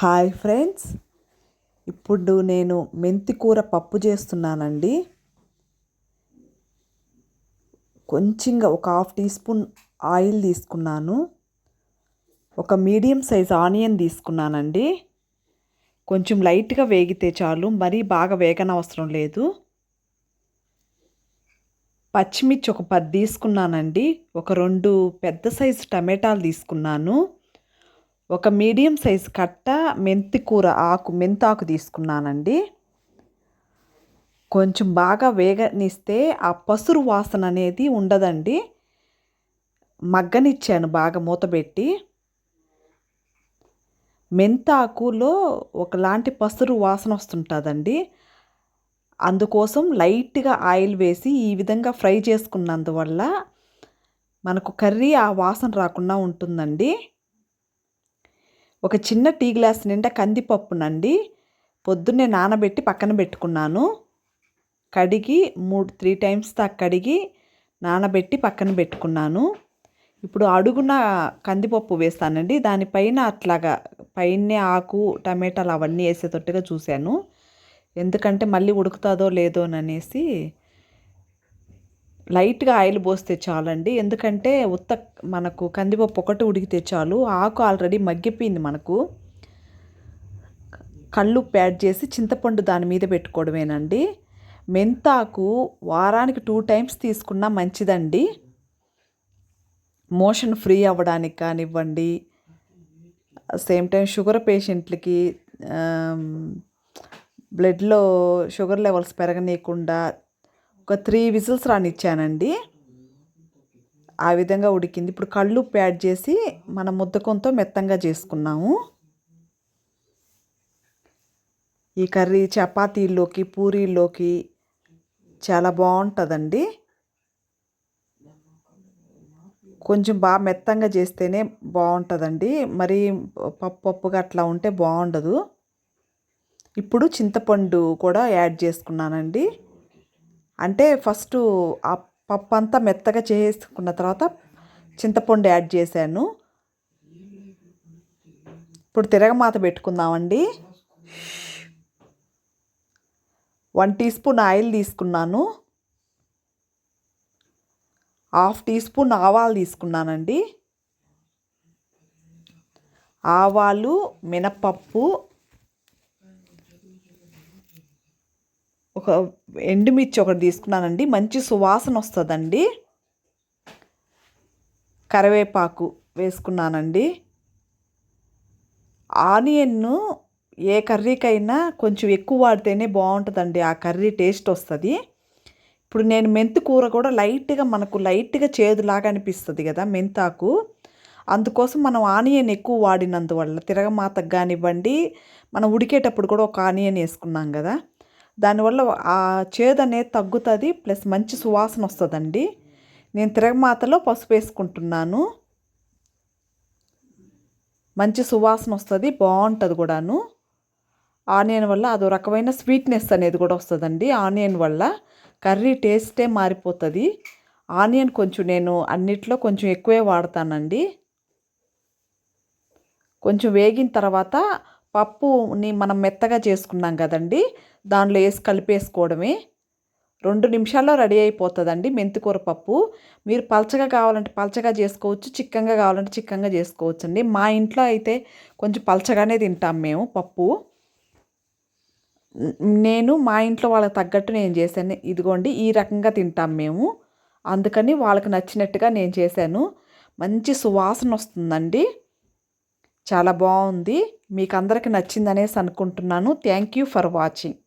Hi friends. ఇప్పుడు నేను మెంతికూర పప్పు చేస్తున్నానండి. కొంచెంగా ఒక హాఫ్ టీ స్పూన్ ఆయిల్ తీసుకున్నాను. ఒక మీడియం సైజ్ ఆనియన్ తీసుకున్నానండి. కొంచెం లైట్గా వేగితే చాలు మరీ బాగా వేగనవసరం లేదు. పచ్చిమిర్చి ఒక పది తీసుకున్నానండి. ఒక రెండు పెద్ద సైజు టమాటాలు తీసుకున్నాను. ఒక మీడియం సైజ్ కట్ట మెంతి కూర ఆకు మెంతాకు తీసుకున్నానండి. కొంచెం బాగా వేగనిస్తే ఆ పసురు వాసన అనేది ఉండదండి. మగ్గనిచ్చాను బాగా మూతబెట్టి మెంతాకులో ఒకలాంటి పసురు వాసన వస్తుంటుందండి. అందుకోసం లైట్గా ఆయిల్ వేసి ఈ విధంగా ఫ్రై చేసుకున్నందువల్ల మనకు కర్రీ ఆ వాసన రాకుండా ఉంటుందండి. ఒక చిన్న టీ గ్లాస్ నిండా కందిపప్పునండి పొద్దున్నే నానబెట్టి పక్కన పెట్టుకున్నాను. కడిగి మూడు త్రీ టైమ్స్ దాకా కడిగి నానబెట్టి పక్కన పెట్టుకున్నాను. ఇప్పుడు అడుగున కందిపప్పు వేస్తానండి. దానిపైన అట్లాగా పైనే ఆకు టమాటాలు అవన్నీ వేసేటట్టుగా చూశాను. ఎందుకంటే మళ్ళీ ఉడుకుతుందో లేదో అనేసి లైట్గా ఆయిల్ పోస్తే చాలండి. ఎందుకంటే ఉత్త మనకు కందిపప్పు ఒకటి ఉడికితే చాలు. ఆకు ఆల్రెడీ మగ్గిపోయింది మనకు. కళ్ళు ప్యాడ్ చేసి చింతపండు దాని మీద పెట్టుకోవడమేనండి. మెంతాకు వారానికి టూ టైమ్స్ తీసుకున్నా మంచిదండి. మోషన్ ఫ్రీ అవ్వడానికి కానివ్వండి. సేమ్ టైం షుగర్ పేషెంట్లకి బ్లడ్లో షుగర్ లెవెల్స్ పెరగనీయకుండా ఒక త్రీ విజిల్స్ రానిచ్చానండి. ఆ విధంగా ఉడికింది. ఇప్పుడు కళ్ళు యాడ్ చేసి మన ముద్దకంతో మెత్తంగా చేసుకున్నాము. ఈ కర్రీ చపాతీల్లోకి పూరీల్లోకి చాలా బాగుంటుందండి. కొంచెం బాగా మెత్తంగా చేస్తేనే బాగుంటుందండి. మరి పప్పు పప్పుగా అట్లా ఉంటే బాగుండదు. ఇప్పుడు చింతపండు కూడా యాడ్ చేసుకున్నానండి. అంటే ఫస్ట్ ఆ పప్పు అంతా మెత్తగా చేసుకున్న తర్వాత చింతపండు యాడ్ చేశాను. ఇప్పుడు తిరగమాత పెట్టుకుందామండి. వన్ టీ స్పూన్ ఆయిల్ తీసుకున్నాను. హాఫ్ టీ స్పూన్ ఆవాలు తీసుకున్నానండి. ఆవాలు మినపప్పు ఒక ఎండుమిర్చి ఒకటి తీసుకున్నానండి. మంచి సువాసన వస్తుందండి. కరివేపాకు వేసుకున్నానండి. ఆనియన్ను ఏ కర్రీకైనా కొంచెం ఎక్కువ వాడితేనే బాగుంటుందండి. ఆ కర్రీ టేస్ట్ వస్తుంది. ఇప్పుడు నేను మెంతి కూర కూడా లైట్గా మనకు లైట్గా చేదులాగా అనిపిస్తుంది కదా మెంతాకు. అందుకోసం మనం ఆనియన్ ఎక్కువ వాడినందువల్ల తిరగమాతకు కానివ్వండి మనం ఉడికేటప్పుడు కూడా ఒక ఆనియన్ వేసుకున్నాం కదా. దానివల్ల ఆ చేదు అనేది తగ్గుతుంది ప్లస్ మంచి సువాసన వస్తుందండి. నేను తిరగమాతలో పసుపు వేసుకుంటున్నాను. మంచి సువాసన వస్తుంది బాగుంటుంది కూడాను. ఆనియన్ వల్ల అదో రకమైన స్వీట్నెస్ అనేది కూడా వస్తుందండి ఆనియన్ వల్ల. కర్రీ టేస్టే మారిపోతుంది. ఆనియన్ కొంచెం నేను అన్నిట్లో కొంచెం ఎక్కువే వాడతానండి. కొంచెం వేగిన తర్వాత పప్పుని మనం మెత్తగా చేసుకున్నాం కదండి దానిలో వేసి కలిపేసుకోవడమే. రెండు నిమిషాల్లో రెడీ అయిపోతుందండి మెంతికూర పప్పు. మీరు పలచగా కావాలంటే పలచగా చేసుకోవచ్చు చిక్కంగా కావాలంటే చిక్కంగా చేసుకోవచ్చు అండి మా ఇంట్లో అయితే కొంచెం పలచగానే తింటాం మేము పప్పు. నేను మా ఇంట్లో వాళ్ళకి తగ్గట్టు నేను చేశాను. ఇదిగోండి ఈ రకంగా తింటాం మేము. అందుకని వాళ్ళకి నచ్చినట్టుగా నేను చేశాను. మంచి సువాసన వస్తుందండి. చాలా బాగుంది. మీకు అందరికి నచ్చిందనేసి అనుకుంటున్నాను. Thank you for watching.